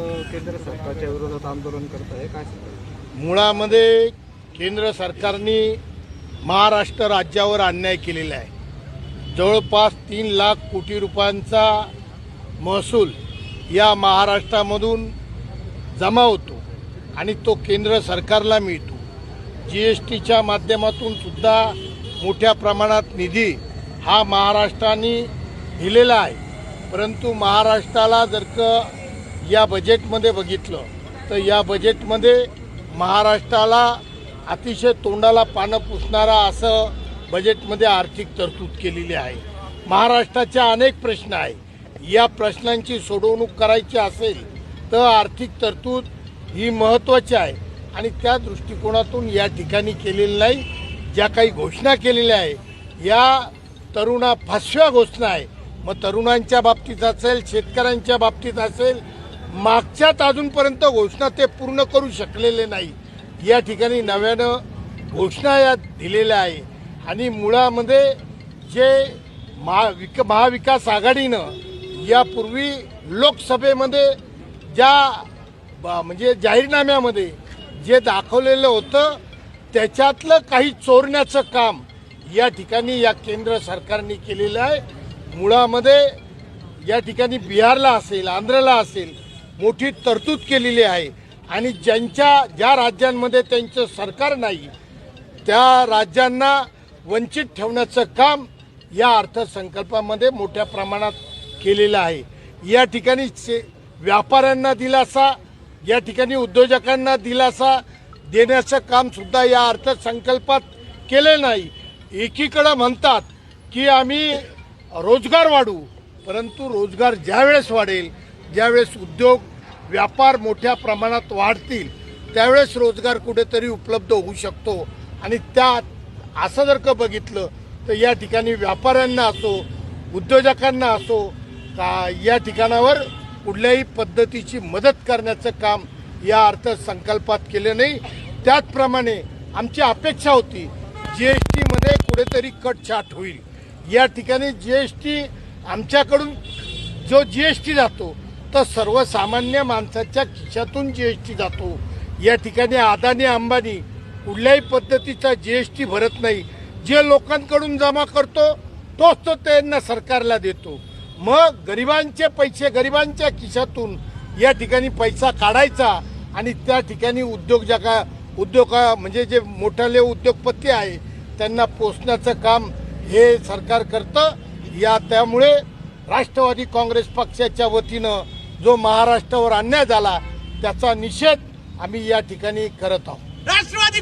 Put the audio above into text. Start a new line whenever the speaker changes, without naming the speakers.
केंद्र सरकारच्या विरोधात आंदोलन करत आहे काय
मुळामध्ये केंद्र सरकारने महाराष्ट्र राज्यावर अन्याय केलेला आहे. जवळपास तीन लाख कोटी रुपयांचा महसूल या महाराष्ट्रामधून जमा होतो आणि तो केंद्र सरकारला मिळतो. जी एस टीच्या माध्यमातून सुद्धा मोठ्या प्रमाणात निधी हा महाराष्ट्राने दिलेला आहे. परंतु महाराष्ट्राला जर का या बजेटमध्ये बघितलं तर या बजेटमध्ये महाराष्ट्राला अतिशय तोंडाला पानं पुसणारा असं बजेटमध्ये आर्थिक तरतूद केलेली आहे. महाराष्ट्राच्या अनेक प्रश्न आहे या प्रश्नांची सोडवणूक करायची असेल तर आर्थिक तरतूद ही महत्त्वाची आहे आणि त्या दृष्टिकोनातून या ठिकाणी केलेली नाही ज्या काही घोषणा केलेल्या आहे या तरुणा फासव्या घोषणा आहे मग तरुणांच्या बाबतीत असेल शेतकऱ्यांच्या बाबतीत असेल मागच्यात अजूनपर्यंत घोषणा ते पूर्ण करू शकलेले नाही. या ठिकाणी नव्यानं घोषणा या दिलेल्या आहे. आणि मुळामध्ये जे महा विक महाविकास आघाडीनं यापूर्वी लोकसभेमध्ये ज्या म्हणजे जाहीरनाम्यामध्ये जे दाखवलेलं होतं त्याच्यातलं काही चोरण्याचं काम या ठिकाणी या केंद्र सरकारने केलेलं आहे. मुळामध्ये या ठिकाणी बिहारला असेल आंध्रला असेल मोठी तरतूद केलेली आहे. आणि ज्यांच्या ज्या राज्यांमध्ये त्यांचं सरकार नाही त्या राज्यांना वंचित ठेवण्याचं काम या अर्थसंकल्पामध्ये मोठ्या प्रमाणात केलेलं आहे. या ठिकाणी व्यापाऱ्यांना दिलासा या ठिकाणी उद्योजकांना दिलासा देण्याचं कामसुद्धा या अर्थसंकल्पात केले नाही. एकीकडं म्हणतात की आम्ही रोजगार वाढू परंतु रोजगार ज्यावेळेस वाढेल ज्यावेळेस उद्योग व्यापार मोठ्या प्रमाणात वाढतील त्यावेळेस रोजगार कुठेतरी उपलब्ध होऊ शकतो. आणि त्या असं जर का बघितलं तर या ठिकाणी व्यापाऱ्यांना असो उद्योजकांना असो का या ठिकाणावर कुठल्याही पद्धतीची मदत करण्याचं काम या अर्थसंकल्पात केलं नाही. त्याचप्रमाणे आमची अपेक्षा होती जी एस टीमध्ये कुठेतरी कटछाट होईल. या ठिकाणी जी एस टी आमच्याकडून जो जी एस टी जातो तर सर्वसामान्य माणसाच्या खिशातून जी एस टी जातो. या ठिकाणी अदानी अंबानी कुठल्याही पद्धतीचा जी एस टी भरत नाही. जे लोकांकडून जमा करतो तोच तो त्यांना सरकारला देतो. मग गरिबांचे पैसे गरिबांच्या खिशातून या ठिकाणी पैसा काढायचा आणि त्या ठिकाणी उद्योजका उद्योग म्हणजे जे मोठाले उद्योगपती आहे त्यांना पोचण्याचं काम हे सरकार करतं. या त्यामुळे राष्ट्रवादी काँग्रेस पक्षाच्या वतीनं जो महाराष्ट्रावर अन्याय झाला त्याचा निषेध आम्ही या ठिकाणी करत आहोत.
राष्ट्रवादी